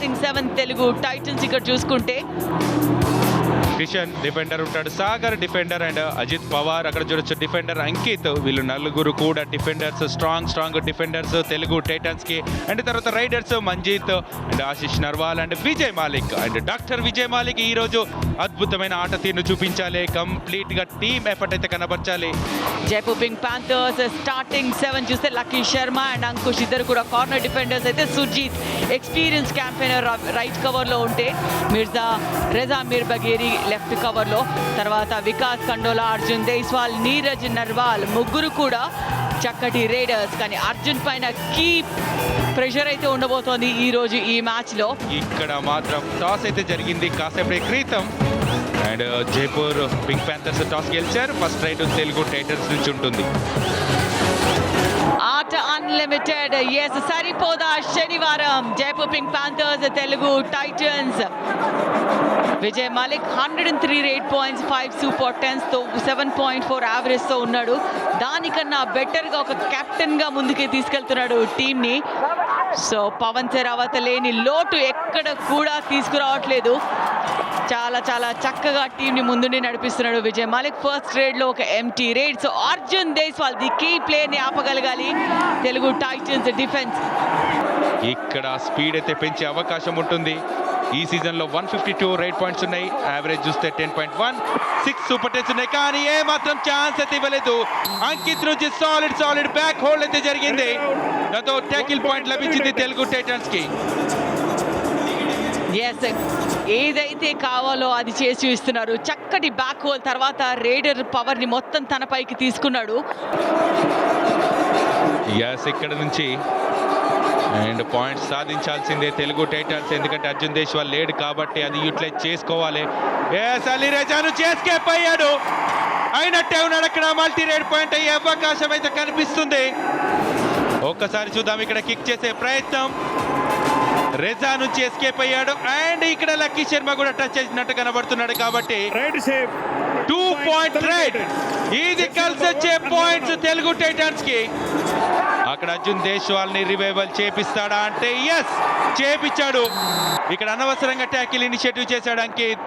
Singh seven Telugu titles ఇక్కడ చూసుకుంటే Kishan defender ఉంటాడు. Sagar defender and Ajit Pawar. అక్కడ చూడొచ్చు డిఫెండర్ అంకిత్. వీళ్ళు నలుగురు కూడా defenders strong strong defenders Telugu టైటన్స్కి. And తర్వాత raiders Manjeet and Ashish Narwal and Vijay Malik. And doctor Vijay Malik ఈ రోజు అద్భుతమైన ఆట తీరును చూపించాలి. కంప్లీట్గా టీమ్ ఎఫర్ట్ అయితే కనబరచాలి. Jaipur pink panthers starting seven చూస్తే లక్కీ శర్మ అండ్ అంకుష్ ఇద్దరు కూడా కార్నర్ డిఫెండర్స్ అయితే సుజీత్ ఎక్స్పీరియన్స్ క్యాంపెయినర్ రైట్ కవర్లో ఉంటే Mirza Reza Mir Bagheri left కవర్లో తర్వాత వికాస్ కండోలా అర్జున్ దేశ్వాల్ నీరజ్ నర్వాల్ ముగ్గురు కూడా చక్కటి రేడర్స్ కానీ అర్జున్ పైన కీ ప్రెషర్ అయితే ఉండబోతోంది ఈ రోజు ఈ మ్యాచ్లో ఇక్కడ మాత్రం టాస్ అయితే జరిగింది కాసేపటి క్రితం. And Jaipur pink panthers toss గెలిచారు. ఫస్ట్ రైడ్ తెలుగు టైటన్స్ నుంచి ఉంటుంది. ఆట unlimited yes Saripodhaa Sanivaaram. Jaipur pink panthers Telugu titans Vijay Malik hundred and three eight points five super టెన్స్తో seven point four యావరేజ్తో ఉన్నాడు. దానికన్నా బెటర్గా ఒక కెప్టెన్గా ముందుకే తీసుకెళ్తున్నాడు టీంని. సో పవన్ శరావత లేని లోటు ఎక్కడ కూడా తీసుకురావట్లేదు. చాలా చాలా చక్కగా టీంని ముందుండి నడిపిస్తున్నాడు విజయ్ మాలిక్. ఫస్ట్ రేడ్లో ఒక empty raid so Arjun Deswal the key ప్లేయర్ని ఆపగలగాలి. తెలుగు టైటన్స్ డిఫెన్స్ ఇక్కడ స్పీడ్ అయితే పెంచే అవకాశం ఉంటుంది. ఈ సీజన్లో one fifty two right points ఉన్నాయి. యావరేజ్ చూస్తే ten point one. Six super tens ఉన్నాయి కానీ ఏ మాత్రం ఛాన్స్ అయితే ఇవ్వలేదు. అంకిత్ నుంచి సాలిడ్ సాలిడ్ బ్యాక్ హోల్డ్ అయితే జరిగింది. దాంతో ట్యాకిల్ పాయింట్ లభించింది తెలుగు టైటన్స్కి. ఎస్ ఏదైతే కావాలో అది చేసి ఇస్తున్నారు చక్కటి బ్యాక్ హోల్ తర్వాత రేడర్ పవర్ని మొత్తం తన పైకి తీసుకున్నాడు. ఎస్ ఇక్కడ నుంచి అండ్ పాయింట్స్ సాధించాల్సిందే తెలుగు టైటన్స్. ఎందుకంటే అర్జున్ దేశ్వాల్ లేడు కాబట్టి అది యూటిలైజ్ చేసుకోవాలి. ఎస్ అలీ రజాను చేసుకెళ్ళిపోయాడు అయినట్టే ఉన్నాడు అక్కడ మల్టీ రేడ్ పాయింట్ అయ్యే అవకాశం అయితే కనిపిస్తుంది. ఒక్కసారి చూద్దాం ఇక్కడ కిక్ చేసే ప్రయత్నం. రెజా నుంచి ఎస్కేప్ అయ్యాడు. అండ్ ఇక్కడ లక్కీ శర్మ కూడా టచ్ చేసినట్టు కనబడుతున్నాడు కాబట్టి right safe two point right ఇది కలిసి వచ్చే పాయింట్స్ తెలుగు టైటన్స్కి. అక్కడ అర్జున్ దేశ్వాల్ని రివైవల్ చేపిస్తాడా అంటే ఎస్ చేపించాడు ఇక్కడ అనవసరంగా ట్యాకిల్ ఇనిషియేటివ్ చేశాడు Ankit.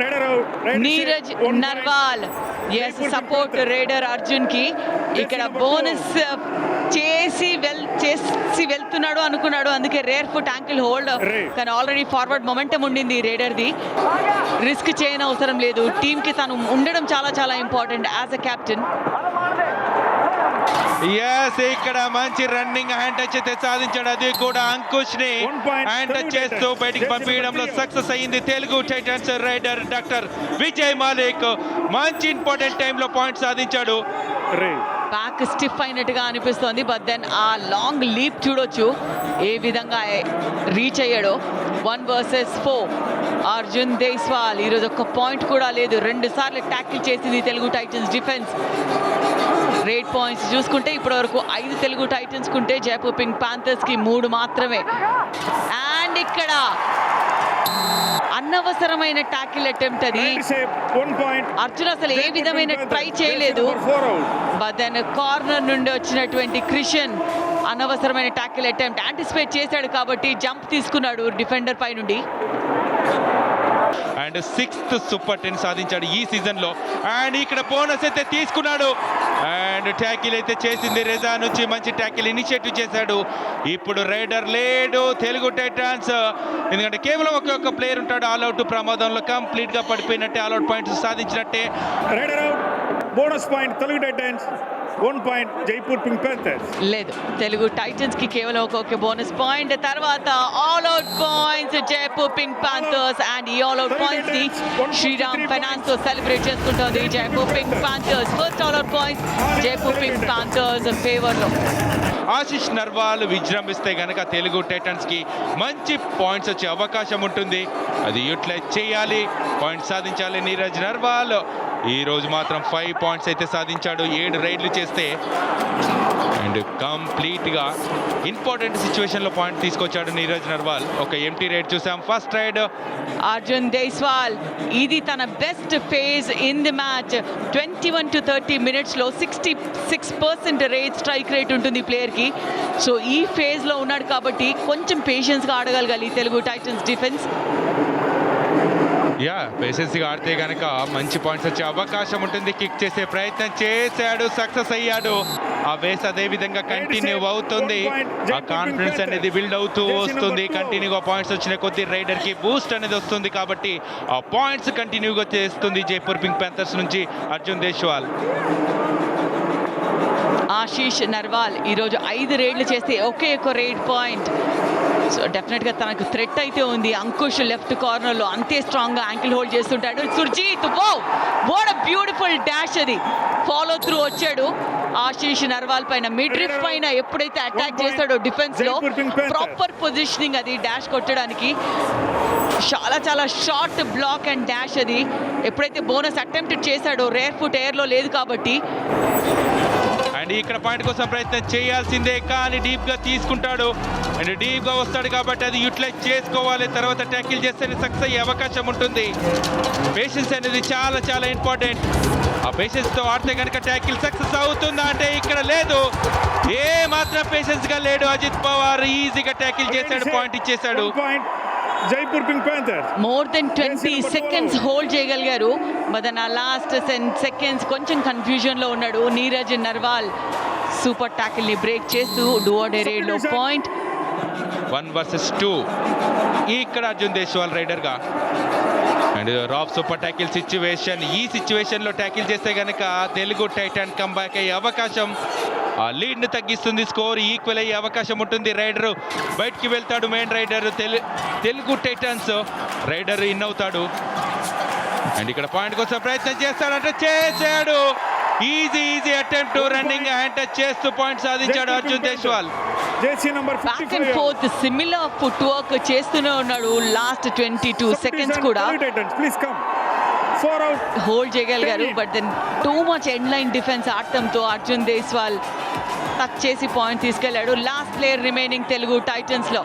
Raider out Neeraj Narwal. Yes support raider అర్జున్కి ఇక్కడ బోనస్ చేసి వెల్ చేసి వెళ్తున్నాడు అనుకున్నాడు. అందుకే రేర్ ఫుట్ యాంకిల్ హోల్డ్. కానీ ఆల్రెడీ ఫార్వర్డ్ మొమెంటం ఉండింది రేడర్ది. రిస్క్ చేయని అవసరం లేదు. టీమ్కి తను ఉండడం చాలా చాలా important as a captain yes ఇక్కడ మంచి రన్నింగ్ హ్యాండ్ టచ్ అయితే సాధించాడు. అది కూడా అంకుష్ని హ్యాండ్ టచ్ చేస్తూ. బయటికి పంపించడంలో పంపించడం. సక్సెస్ అయింది Telugu titans raider doctor Vijay Malik. మంచి ఇంపార్టెంట్ టైంలో పాయింట్ సాధించాడు. రే. బ్యాక్ స్టిఫ్ అయినట్టుగా అనిపిస్తోంది బట్ దెన్ ఆ లాంగ్ లీప్ చూడొచ్చు ఏ విధంగా reach అయ్యాడో. One versus four Arjun Deswal ఈరోజు ఒక్క పాయింట్ కూడా లేదు. రెండు సార్లు ట్యాకిల్ చేసింది Telugu titans defence raid points చూసుకుంటే ఇప్పటి వరకు ఐదు తెలుగు టైటన్స్ కుంటే జైపూర్ పింక్ ప్యాంథర్స్కి మూడు మాత్రమే. అండ్ ఇక్కడ అనవసరమైన ట్యాకిల్ అటెంప్ట్ అది. అర్జున్ అసలు ఏ విధమైన ట్రై చేయలేదు. Four out but then corner నుండి వచ్చినటువంటి క్రిషన్ అనవసరమైన ట్యాకిల్ అటెంప్ట్ యాంటిసిపేట్ చేశాడు కాబట్టి జంప్ తీసుకున్నాడు డిఫెండర్ పై నుండి. అండ్ సిక్స్త్ సూపర్ టెన్ సాధించాడు ఈ సీజన్లో. అండ్ ఇక్కడ బోనస్ అయితే తీసుకున్నాడు. అండ్ ట్యాకిల్ అయితే చేసింది రెజా నుంచి మంచి ట్యాకిల్ ఇనిషియేటివ్ చేశాడు. ఇప్పుడు రైడర్ లేడు తెలుగు టైటాన్స్. ఎందుకంటే కేవలం ఒకే ఒక్క ప్లేయర్ ఉంటాడు ఆల్అౌట్ ప్రమాదంలో కంప్లీట్గా పడిపోయినట్టే all out points సాధించినట్టే. Raider out bonus point Telugu titans. One point Jaipur pink panthers. లేదు తెలుగు టైటన్స్కి కేవలం ఒక్కొక్క బోనస్ పాయింట్ తర్వాత all out points Jaipur pink panthers and ఈ ఆల్ అవుట్ పాయింట్స్ని శ్రీరామ్ ఫైనాన్స్తో సెలబ్రేట్ చేసుకుంటోంది Jaipur pink panthers first all out points Jaipur pink panthers ఫేవర్లో Ashish Narwal విజృంభిస్తే గనక తెలుగు టైటన్స్కి మంచి పాయింట్స్ వచ్చే అవకాశం ఉంటుంది. అది యూటిలైజ్ చేయాలి పాయింట్స్ సాధించాలి నీరజ్ నర్వాల్. ఈ రోజు మాత్రం ఫైవ్ పాయింట్స్ అయితే సాధించాడు. ఏడు రైడ్లు చేస్తే అండ్ కంప్లీట్గా ఇంపార్టెంట్ సిచ్యువేషన్లో పాయింట్ తీసుకొచ్చాడు నీరజ్ నర్వాల్. ఒక ఎంటీ రైడ్ చూసాం. ఫస్ట్ రైడ్ అర్జున్ దేశ్వాల్ ఇది తన best phase in the match twenty one to thirty మినిట్స్లో sixty six percent raid strike rate ఉంటుంది ప్లేయర్కి. సో ఈ ఫేజ్లో ఉన్నాడు కాబట్టి కొంచెం పేషెన్స్గా ఆడగలగాలి తెలుగు టైటన్స్ డిఫెన్స్ యా పేషెన్స్గా ఆడితే కనుక మంచి పాయింట్స్ వచ్చే అవకాశం ఉంటుంది. కిక్ చేసే ప్రయత్నం చేశాడు సక్సెస్ అయ్యాడు. ఆ వేస్ అదే విధంగా కంటిన్యూ అవుతుంది. ఆ కాన్ఫిడెన్స్ అనేది బిల్డ్ అవుతూ వస్తుంది. కంటిన్యూగా పాయింట్స్ వచ్చిన కొద్ది రైడర్కి బూస్ట్ అనేది వస్తుంది కాబట్టి ఆ పాయింట్స్ కంటిన్యూగా చేస్తుంది జైపూర్ పింక్ ప్యాంథర్స్ నుంచి అర్జున్ దేశ్వాల్ ఆశీష్ నర్వాల్ ఈరోజు ఐదు రేడ్లు చేస్తే ఒకే ఒక రేడ్ పాయింట్. సో డెఫినెట్గా తనకు థ్రెట్ అయితే ఉంది. అంకుష్ లెఫ్ట్ కార్నర్లో అంతే స్ట్రాంగ్గా యాంకిల్ హోల్డ్ చేస్తుంటాడు. Surjeet whoa a beautiful dash అది. ఫాలో త్రూ వచ్చాడు. ఆశీష్ నర్వాల్ పైన మిడ్ రిఫ్ పైన ఎప్పుడైతే అటాక్ చేస్తాడో డిఫెన్స్లో ప్రాపర్ పొజిషనింగ్ అది డాష్ కొట్టడానికి. చాలా చాలా షార్ట్ బ్లాక్ అండ్ డాష్ అది. ఎప్పుడైతే బోనస్ అటెంప్ట్ చేశాడో రేర్ ఫుట్ ఎయిర్లో లేదు కాబట్టి. అండ్ ఇక్కడ పాయింట్ కోసం ప్రయత్నం చేయాల్సిందే కానీ డీప్గా తీసుకుంటాడు. అండ్ డీప్గా వస్తాడు కాబట్టి అది యూటిలైజ్ చేసుకోవాలి. తర్వాత ట్యాకిల్ చేస్తేనే సక్సెస్ అయ్యే అవకాశం ఉంటుంది. పేషెన్స్ అనేది చాలా చాలా ఇంపార్టెంట్. ఆ పేషెన్స్తో ఆడితే కనుక ట్యాకిల్ సక్సెస్ అవుతుందా అంటే ఇక్కడ లేదు. ఏ మాత్రం పేషెన్స్గా లేడు అజిత్ పవార్. ఈజీగా ట్యాకిల్ చేశాడు పాయింట్ ఇచ్చేశాడు. Point Jaipur pink panther. More than twenty seconds 12. Hold చేయగలిగారు. బట్ నా లాస్ట్ సెకండ్స్ కొంచెం కన్ఫ్యూజన్లో ఉన్నాడు. నీరజ్ నర్వాల్ సూపర్ ట్యాకిల్ని బ్రేక్ చేస్తూ రేడ్లో Submission. Point one versus two ఇక్కడ అర్జున్ దేశ్వాల్ రైడర్గా. అండ్ రాఫ్ సూపర్ ట్యాకిల్ సిచ్యువేషన్ ఈ సిచ్యువేషన్లో ట్యాకిల్ చేస్తే గనక తెలుగు టైటాన్ కంబ్యాక్ అయ్యే అవకాశం ఆ లీడ్ని తగ్గిస్తుంది. స్కోర్ ఈక్వల్ అయ్యే అవకాశం ఉంటుంది. రైడర్ బయటికి వెళ్తాడు. మెయిన్ రైడర్ తెలు తెలుగు టైటాన్స్ రైడర్ ఇన్ అవుతాడు. అండ్ ఇక్కడ పాయింట్ కోసం ప్రయత్నం చేస్తాడంటే చేశాడు. Easy easy attempt running hand touch చేస్తూ పాయింట్ సాధించాడు అర్జున్ దేశ్వాల్. జేసీ number back and forth similar footwork చేస్తూనే ఉన్నాడు. లాస్ట్ ట్వంటీ టూ సెకండ్స్ కూడా. హోల్డ్ చేయగలిగారు but then too much end line defence ఆడటంతో Arjun Deswal touch చేసి పాయింట్ తీసుకెళ్ళాడు. లాస్ట్ ప్లేయర్ రిమైనింగ్ తెలుగు టైటన్స్లో.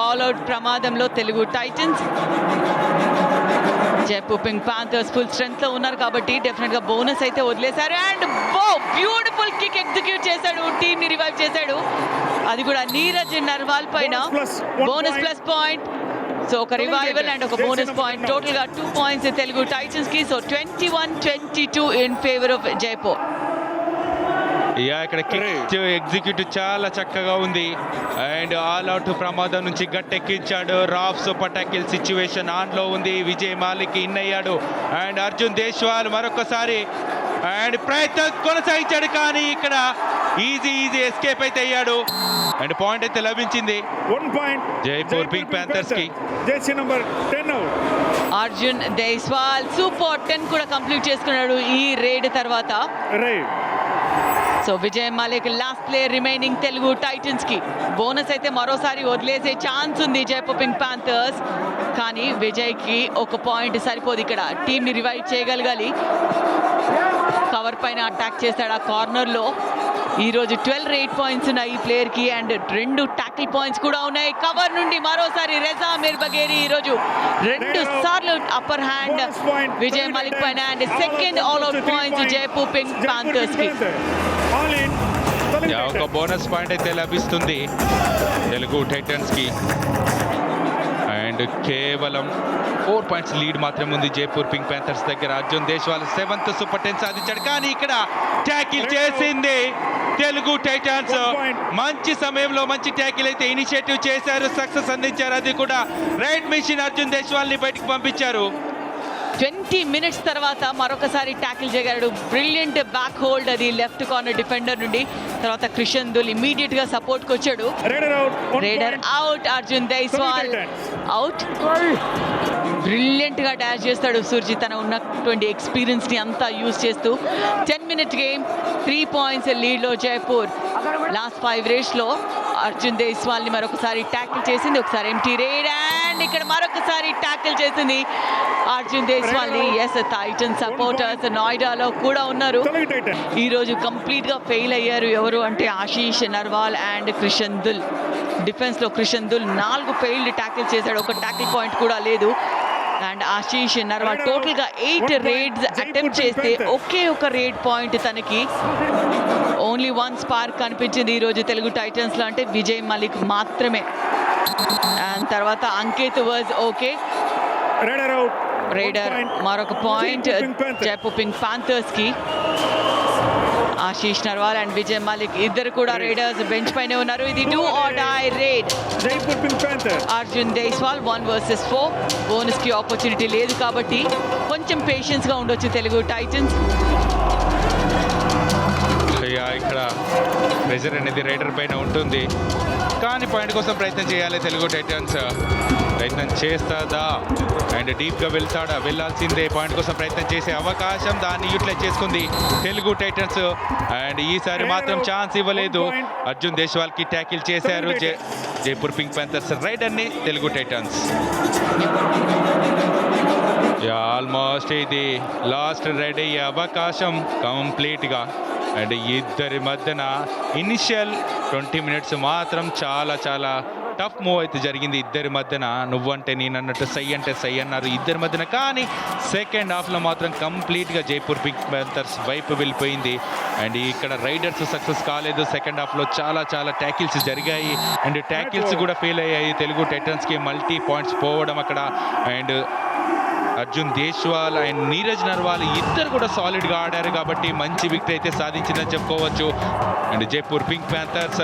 ఆల్ అవుట్ ప్రమాదంలో Telugu titans Jaipur pink panthers full స్ట్రెంత్లో ఉన్నారు కాబట్టి డెఫినెట్గా బోనస్ అయితే వదిలేశారు. అండ్ బో బ్యూటిఫుల్ కిక్ ఎగ్జిక్యూట్ చేశాడు. టీమ్ని రివైవ్ చేశాడు. అది కూడా నీరజ్ నర్వాల్ పైన. బోనస్. ప్లస్ పాయింట్ సో ఒక రివైవల్ అండ్ ఒక. బోనస్ పాయింట్ టోటల్గా two points Telugu టైటన్స్కి. So twenty one twenty two in favour of Jaipur yeah ఇక్కడ కిక్ ఎగ్జిక్యూటివ్ చాలా చక్కగా ఉంది. అండ్ ఆల్ అవుట్ ప్రమాదం నుంచి గట్టెక్కించాడు. రాఫ్ సూపర్ టాకిల్ సిచ్యువేషన్ ఆన్లో ఉంది. విజయ్ మాలిక్ ఇన్ అయ్యాడు. అండ్ అర్జున్ దేశ్వాల్ మరొకసారి అండ్ ప్రయత్నం కొనసాగించాడు కానీ ఇక్కడ ఈజీ ఈజీ ఎస్కేప్ అయితే అయ్యాడు. అండ్ పాయింట్ అయితే లభించింది. One point Jaipur Pink Panthers కి. Number Arjun Deswal super ten కూడా కంప్లీట్ చేసుకున్నాడు ఈ రేడ్ తర్వాత. Right so Vijay Malik last player remaining Telugu టైటన్స్కి. Bonus అయితే మరోసారి వదిలేసే ఛాన్స్ ఉంది జైపూర్ పింక్ ప్యాంథర్స్ కానీ విజయ్కి ఒక పాయింట్ సరిపోదు ఇక్కడ. టీమ్ని రివైవ్ చేయగలగాలి. కవర్ పైన అటాక్ చేస్తాడు ఆ కార్నర్లో. ఈ రోజు ట్వెల్వ్ ఎయిట్ పాయింట్స్ ఉన్నాయి ఈ ప్లేయర్కి అండ్ రెండు టాకిల్ పాయింట్స్ కూడా ఉన్నాయి. కవర్ నుండి మరోసారి రెజా మిర్ బగేరి ఈ రోజు రెండు సార్లు అప్పర్ హ్యాండ్ విజయ్ మాలిక్ పైన and second all out points Jaipur pink ప్యాంథర్స్కి. All in yeah, ఒక బోనస్ పాయింట్ అయితే లభిస్తుంది తెలుగు టైటన్స్కి. అండ్ కేవలం ఫోర్ పాయింట్స్ లీడ్ మాత్రమే ఉంది జైపూర్ పింక్ ప్యాంథర్స్ దగ్గర. Arjun Deswal seventh super ten సాధించాడు కానీ ఇక్కడ ట్యాకిల్ చేసింది తెలుగు టైటాన్స్. మంచి సమయంలో మంచి ట్యాకిల్ అయితే ఇనిషియేటివ్ చేశారు. సక్సెస్ అందించారు. అది కూడా రైట్ మిషన్ అర్జున్ దేశ్వాల్ని బయటికి పంపించారు. ట్వంటీ మినిట్స్ తర్వాత మరొకసారి ట్యాకిల్ చేయగలడు. బ్రిలియంట్ బ్యాక్ హోల్డ్ అది లెఫ్ట్ కార్నర్ డిఫెండర్ నుండి. తర్వాత క్రిషన్ దుల్ ఇమీడియట్గా సపోర్ట్కి వచ్చాడు. Raider out Arjun Deshwal out బ్రిలియంట్గా dash చేస్తాడు సూర్జీ తన ఉన్నటువంటి ఎక్స్పీరియన్స్ని అంతా యూజ్ చేస్తూ. Ten minute game three points లీడ్లో Jaipur. Last five రేస్లో అర్జున్ దేశ్వాల్ని మరొకసారి ట్యాకిల్ చేసింది. ఒకసారి ఎంటీ రేడ్ అండ్ ఇక్కడ మరొకసారి ట్యాకిల్ చేసింది అర్జున్ దేశ్వాల్ని ఎస్ టైటన్ సపోర్టర్స్ నోయిడాలో కూడా ఉన్నారు. తెలుగు టైటన్స్ ఈ రోజు కంప్లీట్గా ఫెయిల్ అయ్యారు ఎవరు అంటే ఆశీష్ నర్వాల్ అండ్ క్రిషన్ దుల్ డిఫెన్స్లో క్రిషన్ దుల్ నాలుగు ఫెయిల్డ్ ట్యాకిల్ చేశాడు. ఒక ట్యాకిల్ పాయింట్ కూడా లేదు. అండ్ ఆశీష్ నర్వాల్ టోటల్గా ఎయిట్ రేడ్స్ అటెంప్ట్ చేస్తే ఒకే ఒక రేడ్ పాయింట్ తనకి. ఓన్లీ వన్ స్పార్క్ కనిపించింది ఈ రోజు తెలుగు టైటన్స్లో. అంటే విజయ్ మలిక్ మాత్రమే. అండ్ తర్వాత అంకిత్ వాజ్ ఓకే. రైడర్ మరొక పాయింట్ జైపూర్ పింక్ పాంథర్స్కి. ఆశీష్ నర్వాల్ అండ్ విజయ్ మలిక్ ఇద్దరు కూడా రైడర్స్ బెంచ్ పైనే ఉన్నారు. ఇది do or die raid Arjun Deswal one versus four బోనస్కి opportunity లేదు కాబట్టి కొంచెం పేషెన్స్గా ఉండొచ్చు తెలుగు టైటన్స్ ఇక ఇక్కడ ప్రెజర్ అనేది రైడర్ పైన ఉంటుంది. కానీ పాయింట్ కోసం ప్రయత్నం చేయాలి తెలుగు టైటన్స్. ప్రయత్నం చేస్తుందా? అండ్ డీప్గా వెళ్తాడా? వెళ్ళాల్సిందే పాయింట్ కోసం ప్రయత్నం చేసే అవకాశం దాన్ని యూటిలైజ్ చేసుకుంది తెలుగు టైటన్స్. అండ్ ఈసారి మాత్రం ఛాన్స్ ఇవ్వలేదు. అర్జున్ దేశ్వాల్కి ట్యాకిల్ చేశారు. జై జైపూర్ పింక్ ప్యాంథర్స్ రైడర్ని తెలుగు టైటన్స్. ఆల్మోస్ట్ ఇది లాస్ట్ రెడీ అయ్యే అవకాశం కంప్లీట్గా. అండ్ ఇద్దరి మధ్యన ఇనిషియల్ ట్వంటీ మినిట్స్ మాత్రం చాలా చాలా టఫ్ మూవ్ అయితే జరిగింది. ఇద్దరి మధ్యన నువ్వంటే నేను అన్నట్టు సై అంటే సై అన్నారు ఇద్దరి మధ్యన. కానీ సెకండ్ హాఫ్లో మాత్రం కంప్లీట్గా జైపూర్ పింక్ ప్యాంథర్స్ వైపు వెళ్ళిపోయింది. అండ్ ఇక్కడ రైడర్స్ సక్సెస్ కాలేదు. సెకండ్ హాఫ్లో చాలా చాలా ట్యాకిల్స్ జరిగాయి. అండ్ ట్యాకిల్స్ కూడా ఫెయిల్ అయ్యాయి. తెలుగు టైటన్స్కి మల్టీ పాయింట్స్ పోవడం అక్కడ. అండ్ అర్జున్ దేశ్వాల్ అండ్ నీరజ్ నర్వాల్ ఇద్దరు కూడా సాలిడ్గా ఆడారు కాబట్టి మంచి విక్టరీ అయితే సాధించిందని చెప్పుకోవచ్చు. And Jaipur pink panthers.